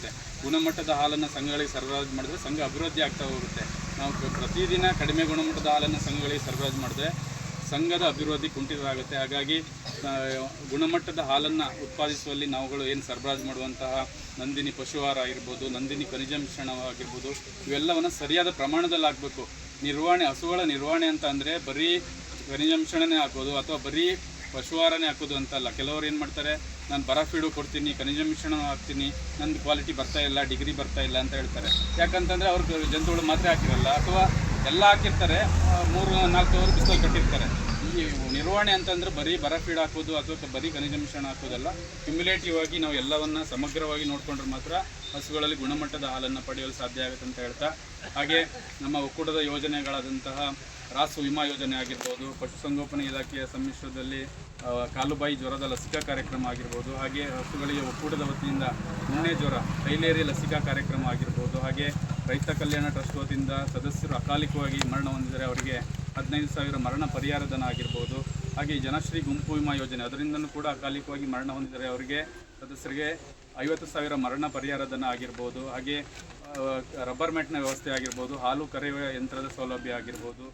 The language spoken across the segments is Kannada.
ಹೋಗುತ್ತೆ. ಗುಣಮಟ್ಟದ ಹಾಲನ್ನು ಸಂಘಗಳಿಗೆ ಸರಬರಾಜು ಮಾಡಿದ್ರೆ ಸಂಘ ಅಭಿವೃದ್ಧಿ ಆಗ್ತಾ ಹೋಗುತ್ತೆ. ನಾವು ಪ್ರತಿದಿನ ಕಡಿಮೆ ಗುಣಮಟ್ಟದ ಹಾಲನ್ನು ಸಂಘಗಳಿಗೆ ಸರಬರಾಜು ಮಾಡಿದ್ರೆ ಸಂಘದ ಅಭಿವೃದ್ಧಿ ಕುಂಠಿತವಾಗುತ್ತೆ. ಹಾಗಾಗಿ ಗುಣಮಟ್ಟದ ಹಾಲನ್ನು ಉತ್ಪಾದಿಸುವಲ್ಲಿ ನಾವುಗಳು ಏನು ಸರಬರಾಜು ಮಾಡುವಂತಹ ನಂದಿನಿ ಪಶುಹಾರ ಆಗಿರ್ಬೋದು, ನಂದಿನಿ ಖನಿಜ ಮಿಶ್ರಣ ಆಗಿರ್ಬೋದು, ಇವೆಲ್ಲವನ್ನು ಸರಿಯಾದ ಪ್ರಮಾಣದಲ್ಲಿ ಆಗಬೇಕು ನಿರ್ವಹಣೆ, ಹಸುಗಳ ನಿರ್ವಹಣೆ ಅಂತ ಅಂದರೆ ಬರೀ ಖನಿಜ ಮಿಶ್ರಣನೇ ಅಥವಾ ಬರೀ ಪಶುಹಾರನೇ ಹಾಕೋದು ಅಂತಲ್ಲ. ಕೆಲವರು ಏನು ಮಾಡ್ತಾರೆ, ನಾನು ಬರ ಫೀಡು ಕೊಡ್ತೀನಿ, ಖನಿಜ ಮಿಶ್ರಣ ಹಾಕ್ತೀನಿ ನನ್ನ ಕ್ವಾಲಿಟಿ ಬರ್ತಾ ಇಲ್ಲ ಡಿಗ್ರಿ ಬರ್ತಾ ಇಲ್ಲ ಅಂತ ಹೇಳ್ತಾರೆ. ಯಾಕಂತಂದರೆ ಅವ್ರು ಜಂತುಗಳು ಮಾತ್ರ ಹಾಕಿರಲ್ಲ, ಅಥವಾ ಎಲ್ಲ ಹಾಕಿರ್ತಾರೆ ಮೂರು ನಾಲ್ಕು ಅವರು ಬಿಸಿಲು ಕಟ್ಟಿರ್ತಾರೆ. ಈ ನಿರ್ವಹಣೆ ಅಂತಂದ್ರೆ ಬರೀ ಬರ ಫೀಡ್ ಹಾಕೋದು ಅಥವಾ ಬರೀ ಖನಿಜ ಮಿಶ್ರಣ ಹಾಕೋದಲ್ಲ. ಕ್ಯುಮ್ಯುಲೇಟಿವ್ ಆಗಿ ನಾವು ಎಲ್ಲವನ್ನ ಸಮಗ್ರವಾಗಿ ನೋಡಿಕೊಂಡ್ರೆ ಮಾತ್ರ ಹಸುಗಳಲ್ಲಿ ಗುಣಮಟ್ಟದ ಹಾಲನ್ನು ಪಡೆಯಲು ಸಾಧ್ಯ ಆಗುತ್ತೆ ಅಂತ ಹೇಳ್ತಾ. ಹಾಗೆ ನಮ್ಮ ಒಕ್ಕೂಟದ ಯೋಜನೆಗಳಾದಂತಹ ರಾಸು ವಿಮಾ ಯೋಜನೆ ಆಗಿರ್ಬೋದು ಪಶುಸಂಗೋಪನೆ ಇಲಾಖೆಯ ಸಮ್ಮಿಶ್ರದಲ್ಲಿ ಕಾಲುಬಾಯಿ ಜ್ವರದ ಲಸಿಕಾ ಕಾರ್ಯಕ್ರಮ ಆಗಿರ್ಬೋದು, ಹಾಗೆ ಹಸುಗಳಿಗೆ ಒಕ್ಕೂಟದ ವತಿಯಿಂದ ಉಣ್ಣೆ ಜ್ವರ, ಕೈಲೇರಿ ಲಸಿಕಾ ಕಾರ್ಯಕ್ರಮ ಆಗಿರ್ಬೋದು, ಹಾಗೆ ರೈತ ಕಲ್ಯಾಣ ಟ್ರಸ್ಟ್ ವತಿಯಿಂದ ಸದಸ್ಯರು ಅಕಾಲಿಕವಾಗಿ ಮರಣ ಹೊಂದಿದರೆ ಅವರಿಗೆ ಹದಿನೈದು ಸಾವಿರ ಮರಣ ಪರಿಹಾರ ಧನ ಆಗಿರ್ಬೋದು ಹಾಗೆ ಜನಶ್ರೀ ಗುಂಪು ವಿಮಾ ಯೋಜನೆ, ಅದರಿಂದನೂ ಕೂಡ ಅಕಾಲಿಕವಾಗಿ ಮರಣ ಹೊಂದಿದರೆ ಅವರಿಗೆ. ಸದಸ್ಯರಿಗೆ ಐವತ್ತು ಸಾವಿರ ಮರಣ ಪರಿಹಾರ ಧನ ಆಗಿರ್ಬೋದು. ಹಾಗೆ ರಬ್ಬರ್ ಮ್ಯಾಟ್ನ ವ್ಯವಸ್ಥೆ ಆಗಿರ್ಬೋದು. ಹಾಲು ಕರೆಯುವ ಯಂತ್ರದ ಸೌಲಭ್ಯ ಆಗಿರ್ಬೋದು.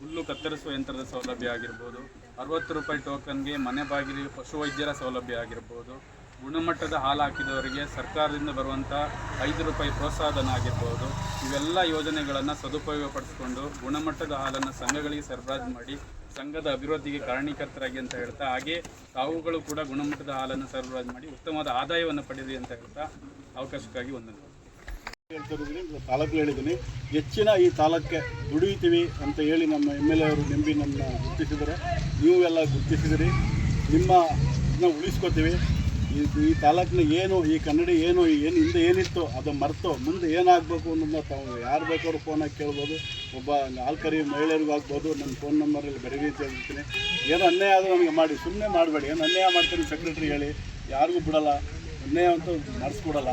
ಹುಲ್ಲು ಕತ್ತರಿಸುವ ಯಂತ್ರದ ಸೌಲಭ್ಯ ಆಗಿರ್ಬೋದು. ಅರವತ್ತು ರೂಪಾಯಿ ಟೋಕನ್ಗೆ ಮನೆ ಬಾಗಿಲಿಗೆ ಪಶುವೈದ್ಯರ ಸೌಲಭ್ಯ ಆಗಿರ್ಬೋದು. ಗುಣಮಟ್ಟದ ಹಾಲು ಹಾಕಿದವರಿಗೆ ಸರ್ಕಾರದಿಂದ ಬರುವಂಥ ಐದು ರೂಪಾಯಿ ಪ್ರೋತ್ಸಾಹಧನ ಆಗಿರ್ಬೋದು. ಇವೆಲ್ಲ ಯೋಜನೆಗಳನ್ನು ಸದುಪಯೋಗಪಡಿಸಿಕೊಂಡು ಗುಣಮಟ್ಟದ ಹಾಲನ್ನು ಸಂಘಗಳಿಗೆ ಸರಬರಾಜು ಮಾಡಿ ಸಂಘದ ಅಭಿವೃದ್ಧಿಗೆ ಕಾರಣೀಕರ್ತರಾಗಿ ಅಂತ ಹೇಳ್ತಾ, ಹಾಗೆ ತಾವುಗಳು ಕೂಡ ಗುಣಮಟ್ಟದ ಹಾಲನ್ನು ಸರಬರಾಜು ಮಾಡಿ ಉತ್ತಮವಾದ ಆದಾಯವನ್ನು ಪಡೆದಿ ಅಂತ ಹೇಳ್ತಾ ಅವಕಾಶಕ್ಕಾಗಿ ಹೇಳ್ತಿರೋದ್ರಿ ತಾಲೂಕು ಹೇಳಿದ್ದೀನಿ. ಹೆಚ್ಚಿನ ಈ ತಾಲೂಕ್ಕೆ ದುಡಿಯುತ್ತೀವಿ ಅಂತ ಹೇಳಿ ನಮ್ಮ ಎಂ ಎಲ್ ಎ ಅವರು ನಂಬಿ ನಮ್ಮನ್ನ ಗುರುತಿಸಿದರೆ ನೀವು ಎಲ್ಲ ಗುರುತಿಸಿದಿರಿ. ನಿಮ್ಮ ಇದನ್ನ ಉಳಿಸ್ಕೋತೀವಿ. ಈ ಈ ತಾಲೂಕಿನ ಏನು, ಈ ಕನ್ನಡಿ ಏನು ಏನು ಹಿಂದೆ ಏನಿತ್ತು ಅದು ಮರೆತು ಮುಂದೆ ಏನಾಗಬೇಕು ಅನ್ನೋದನ್ನ ತಾವು ಯಾರು ಬೇಕಾದ್ರೂ ಫೋನಾಗಿ ಕೇಳ್ಬೋದು. ಒಬ್ಬ ನಾಲ್ಕರಿ ಮಹಿಳೆಯರಿಗೂ ಆಗ್ಬೋದು. ನನ್ನ ಫೋನ್ ನಂಬರಲ್ಲಿ ಬೇರೆ ರೀತಿ ಹೇಳ್ತೀನಿ. ಏನು ಅನ್ಯಾಯ ಆದರೂ ನನಗೆ ಮಾಡಿ. ಸುಮ್ಮನೆ ಮಾಡಬೇಡಿ. ಏನು ಅನ್ಯಾಯ ಮಾಡ್ತೀನಿ ಸೆಕ್ರೆಟ್ರಿ ಹೇಳಿ. ಯಾರಿಗೂ ಬಿಡಲ್ಲ. ಅನ್ಯಾಯ ಅಂತೂ ಮಾಡಿಸ್ಕೊಡಲ್ಲ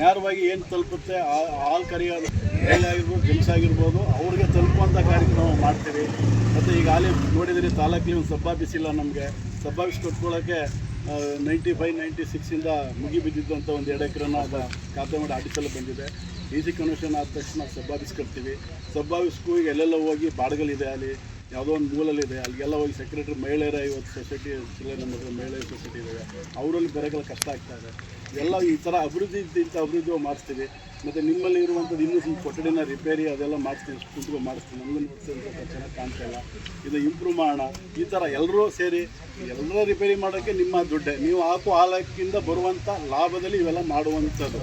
ನೇರವಾಗಿ ಏನು ತಲುಪುತ್ತೆ? ಆ, ಹಾಲು ಕರಿಯೋದು ಮಹಿಳೆ ಆಗಿರ್ಬೋದು ಜೆಂಟ್ಸ್ ಆಗಿರ್ಬೋದು, ಅವ್ರಿಗೆ ತಲುಪುವಂಥ ಕಾರ್ಯಕ್ರಮ ಮಾಡ್ತೀವಿ. ಮತ್ತು ಈಗ ಅಲ್ಲಿ ನೋಡಿದರೆ, ತಾಲೂಕಲ್ಲಿ ಒಂದು ಸಬ್ಬಾಬಿಸಿಲ್ಲ ನಮಗೆ. ಸಬ್ಬಾಬಿಸಿ ಕೊಟ್ಕೊಳ್ಳೋಕ್ಕೆ ನೈಂಟಿ ಫೈವ್ ನೈಂಟಿ ಸಿಕ್ಸಿಂದ ಮುಗಿ ಬಿದ್ದಿದ್ದಂಥ ಒಂದು ಎರಡು ಎಕರೆನ ಅದು ಖಾತೆ ಮಾಡಿ ಆಡಿಸಲು ಬಂದಿದೆ. ಡಿ ಸಿ ಕನ್ವೆನ್ಷನ್ ಆದ ತಕ್ಷಣ ಸಬ್ ಆಫೀಸ್ ಕಟ್ತೀವಿ ಸಬ್ ಈಗ ಎಲ್ಲೆಲ್ಲ ಹೋಗಿ ಬಾಡ್ಗಲಿದೆ ಅಲ್ಲಿ, ಯಾವುದೋ ಒಂದು ಮೂಲಲ್ಲಿದೆ. ಅಲ್ಲಿಗೆಲ್ಲ ಹೋಗಿ ಸೆಕ್ರೆಟರಿ ಮಹಿಳೆಯರ ಇವತ್ತು ಸೊಸೈಟಿ ನಮ್ಮ ಮಹಿಳೆಯರ ಸೊಸೈಟಿ ಇದ್ದಾವೆ ಅವರಲ್ಲಿ ಬರೋಕ್ಕೆಲ್ಲ ಕಷ್ಟ ಆಗ್ತಾ ಇದೆ. ಎಲ್ಲ ಈ ಥರ ಅಭಿವೃದ್ಧಿ ಇಂಥ ಅಭಿವೃದ್ಧಿ ಮಾಡಿಸ್ತೀವಿ. ಮತ್ತು ನಿಮ್ಮಲ್ಲಿ ಇರುವಂಥದ್ದು ಇನ್ನೂ ಸ್ವಲ್ಪ ಕೊಠಡಿನ ರಿಪೇರಿ ಅದೆಲ್ಲ ಮಾಡಿಸ್ತೀವಿ. ಕುಂತ್ಕೊಂಡು ಮಾಡಿಸ್ತೀವಿ. ನಮಗೂ ಚೆನ್ನಾಗಿ ಕಾಣ್ತಾ ಇಲ್ಲ. ಇದು ಇಂಪ್ರೂವ್ ಮಾಡೋಣ. ಈ ಥರ ಎಲ್ಲರೂ ಸೇರಿ ಎಲ್ಲರ ರಿಪೇರಿ ಮಾಡೋಕ್ಕೆ ನಿಮ್ಮ ದುಡ್ಡೆ. ನೀವು ಹಾಕೋ ಹಾಲಕ್ಕಿಂದ ಬರುವಂಥ ಲಾಭದಲ್ಲಿ ಇವೆಲ್ಲ ಮಾಡುವಂಥದ್ದು.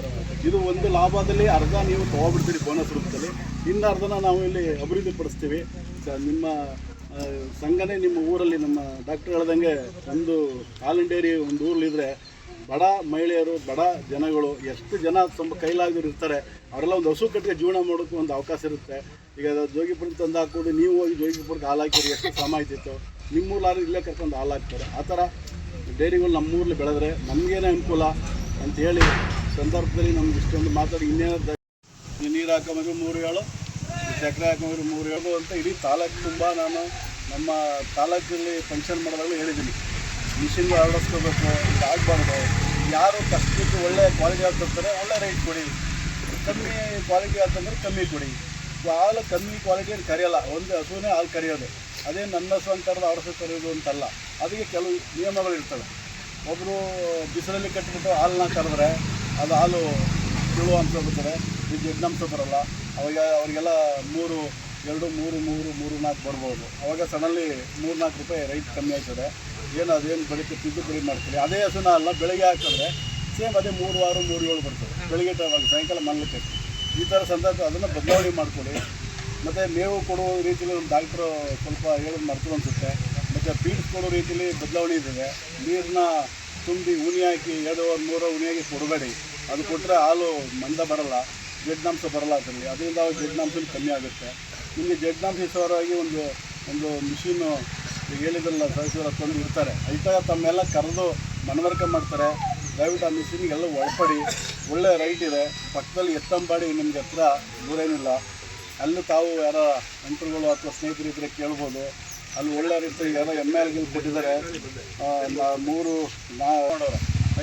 ಇದು ಒಂದು ಲಾಭದಲ್ಲಿ ಅರ್ಧ ನೀವು ತೊಗೊಬಿಡ್ತೀರಿ ಬೋನಸ್ ರೂಪದಲ್ಲಿ. ಇನ್ನು ಅರ್ಧನ ನಾವು ಇಲ್ಲಿ ಅಭಿವೃದ್ಧಿ ಪಡಿಸ್ತೀವಿ ಸ- ನಿಮ್ಮ ಸಂಘನೇ ನಿಮ್ಮ ಊರಲ್ಲಿ ನಮ್ಮ ಡಾಕ್ಟರ್ ಹೇಳ್ದಂಗೆ ಒಂದು ಹಾಲಿನ ಡೈರಿ ಒಂದು ಊರಲ್ಲಿದ್ದರೆ ಬಡ ಮಹಿಳೆಯರು, ಬಡ ಜನಗಳು, ಎಷ್ಟು ಜನ ತುಂಬ ಕೈಲಾಗದ್ರು ಇರ್ತಾರೆ, ಅವರೆಲ್ಲ ಒಂದು ಹಸು ಕಟ್ಟಿಗೆ ಜೀವನ ಮಾಡೋಕ್ಕೂ ಒಂದು ಅವಕಾಶ ಇರುತ್ತೆ. ಈಗ ಜೋಗಿಪುರಕ್ಕೆ ತಂದು ಹಾಕೋದು ನೀವು ಹೋಗಿ ಜೋಗಿಪುರಕ್ಕೆ ಹಾಲು ಹಾಕಿರಿ, ಎಷ್ಟು ಶ್ರಮ ಆಯ್ತಿತ್ತು? ನಿಮ್ಮೂರ್ಲಾರು ಇಲ್ಲೇ ಕರ್ಕೊಂಡು ಹಾಲು ಹಾಕ್ತಾರೆ. ಆ ಥರ ಡೈರಿಗಳು ನಮ್ಮೂರಲ್ಲಿ ಬೆಳೆದ್ರೆ ನಮಗೇನೆ ಅನುಕೂಲ ಅಂತ ಹೇಳಿ ಸಂದರ್ಭದಲ್ಲಿ ನಮ್ಗೆ ಇಷ್ಟೊಂದು ಮಾತಾಡಿ ಇನ್ನೇನು ನೀರು ಹಾಕೋಬೇಕು ಮೂರು ಏಳು ಸಕ್ಕರೆ ಹಾಕೋಬೇಕು ಮೂರು ಏಳು ಅಂತ ಇಡೀ ತಾಲೂಕು ತುಂಬ ನಾನು ನಮ್ಮ ತಾಲೂಕಲ್ಲಿ ಫಂಕ್ಷನ್ ಮಾಡಿದಾಗಲೂ ಹೇಳಿದ್ದೀನಿ. ಮಿಷಿನ್ಗಳು ಅಳವಡಿಸ್ಕೋಬೇಕು ಆಗಬಾರ್ದು. ಯಾರು ಕಷ್ಟಕ್ಕೆ ಒಳ್ಳೆ ಕ್ವಾಲಿಟಿ ಆಗ್ತಿರ್ತಾರೆ ತರ್ತಾರೆ ಒಳ್ಳೆ ರೇಟ್ ಕೊಡಿ. ಕಮ್ಮಿ ಕ್ವಾಲಿಟಿ ಆಗ್ತಂದ್ರೆ ಕಮ್ಮಿ ಕೊಡಿ. ಹಾಲು ಕಮ್ಮಿ ಕ್ವಾಲಿಟಿಯಲ್ಲಿ ಕರೆಯಲ್ಲ, ಒಂದು ಹಸುವೇ ಹಾಲು ಕರೆಯೋದು. ಅದೇ ನನ್ನ ಸ್ವಂತರದ ಅವರ ಕರೆಯೋದು ಅಂತಲ್ಲ. ಅದಕ್ಕೆ ಕೆಲವು ನಿಯಮಗಳು ಇರ್ತವೆ. ಒಬ್ಬರು ಬಿಸಿಲಲ್ಲಿ ಕಟ್ಟಿಬಿಟ್ಟು ಹಾಲನ್ನ ಕರೆದ್ರೆ ಅದು ಹಾಲು ತಿಳುವ ಅಂಶ ಬರ್ತಾರೆ ಇದು ಯಜ್ಞಾಂಶ ಬರಲ್ಲ. ಅವಾಗ ಅವರಿಗೆಲ್ಲ ಮೂರು, ಎರಡು, ಮೂರು ಮೂರು ಮೂರು, ನಾಲ್ಕು ಬರ್ಬೋದು. ಅವಾಗ ಸಣ್ಣಲ್ಲಿ ಮೂರು, ನಾಲ್ಕು ರೂಪಾಯಿ ರೈಟ್ ಕಮ್ಮಿ ಆಗ್ತದೆ. ಏನು ಅದೇನು ಬೆಳಗ್ಗೆ ತಿದ್ದು ಬೆಳಿ ಮಾಡ್ತೀವಿ ಅದೇ ಹಸುನ ಅಲ್ಲ, ಬೆಳಗ್ಗೆ ಹಾಕಿದ್ರೆ ಸೇಮ್ ಅದೇ ಮೂರು ವಾರ ಮೂರು ಏಳು ಬರ್ತದೆ. ಬೆಳಿಗ್ಗೆ ಟೈಮಾಗ ಸಾಯಂಕಾಲ ಮಲ್ಲಿಕ್ಕೆ ಈ ಥರ ಸಂದರ್ಭ ಅದನ್ನು ಬದಲಾವಣೆ ಮಾಡಿಕೊಡಿ ಮತ್ತು ಮೇವು ಕೊಡುವ ರೀತಿಯಲ್ಲಿ ಒಂದು ಡಾಕ್ಟ್ರು ಸ್ವಲ್ಪ ಹೇಳೋದು ಮರ್ತರು ಅನಿಸುತ್ತೆ. ಮತ್ತು ಫೀಡ್ಸ್ ಕೊಡೋ ರೀತಿಯಲ್ಲಿ ಬದಲಾವಣೆ ಇದೆ. ನೀರನ್ನ ತುಂಬಿ ಉನಿ ಹಾಕಿ ಎರಡು ಮೂರು ಉನಿ ಹಾಕಿ ಕೊಡಬೇಡಿ. ಅದು ಕೊಟ್ಟರೆ ಹಾಲು ಮಂದ ಬರಲ್ಲ ಜಡ್ನಾಂಶ ಬರಲ್ಲ ಅದರಲ್ಲಿ. ಅದರಿಂದ ಅವಾಗ ಜಡ್ನಾಂಶ ಕಮ್ಮಿ ಆಗುತ್ತೆ. ನಿಮಗೆ ಜಡ್ನಾಂಶ ಒಂದು ಒಂದು ಮಿಷಿನು ಹೇಳಿದ್ರಲ್ಲ ಸದಸ್ಯರು ತಂದು ಇರ್ತಾರೆ. ಇಂಥ ತಮ್ಮೆಲ್ಲ ಕರೆದು ಮನವರಿಕೆ ಮಾಡ್ತಾರೆ. ದಯವಿಟ್ಟು ಆ ಮಿಷಿನ್ಗೆಲ್ಲ ಒಳಪಡಿ. ಒಳ್ಳೆ ರೈಟ್ ಇದೆ. ಪಕ್ಕದಲ್ಲಿ ಎತ್ತಂಬಾಡಿ ನಿಮ್ಗೆ ಹತ್ರ ದೂರ ಏನಿಲ್ಲ ಅಲ್ಲೂ ತಾವು ಯಾರೋ ನೆಂಟರುಗಳು ಅಥವಾ ಸ್ನೇಹಿತರು ಇದ್ರೆ ಕೇಳ್ಬೋದು. ಅಲ್ಲಿ ಒಳ್ಳೆ ರೀತಿ ಯಾರೋ ಎಂ ಎಲ್ ಗಿಲ್ ಕೊಟ್ಟಿದ್ದಾರೆ. ಮೂರು, ನಾ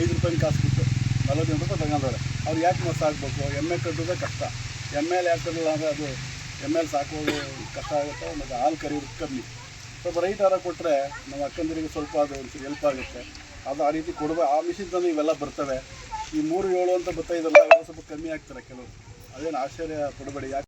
ಐದು ರೂಪಾಯಿ ಕಾಸು ಬಿಟ್ಟು ನಲವತ್ತೆಂಟು ರೂಪಾಯಿ ತಗೊಂಡವ್ರೆ. ಅವ್ರು ಯಾಕೆ ಮೋಸ ಆಗಬೇಕು? ಎಮ್ಮೆ ಕಟ್ಟೋದೇ ಕಷ್ಟ. ಎಮ್ಮೆಲಿ ಯಾಕೆ ಕಟ್ಟಿಲ್ಲ ಅಂದರೆ ಅದು ಎಮ್ಮೆಲಿ ಸಾಕೋದು ಕಷ್ಟ ಆಗುತ್ತೆ, ಮತ್ತು ಹಾಲು ಕರೆಯೋದು ಕಮ್ಮಿ. ಸ್ವಲ್ಪ ರೈತರ ಕೊಟ್ಟರೆ ನಮ್ಮ ಅಕ್ಕಂದಿರಿಗೆ ಸ್ವಲ್ಪ ಅದು ಹೆಲ್ಪ್ ಆಗುತ್ತೆ. ಅದು ಆ ರೀತಿ ಕೊಡುವ, ಆ ಮಿಷಿನ್ ತಂದು ಇವೆಲ್ಲ ಬರ್ತವೆ. ಈ ಮೂರು ಏಳು ಅಂತ ಬರ್ತಾ ಇದೆಲ್ಲ ಸ್ವಲ್ಪ ಕಮ್ಮಿ ಆಗ್ತಾರೆ ಕೆಲವರು. ಅದೇನು ಆಶ್ಚರ್ಯ, ಕೊಡಬೇಡಿ. ಯಾಕೆ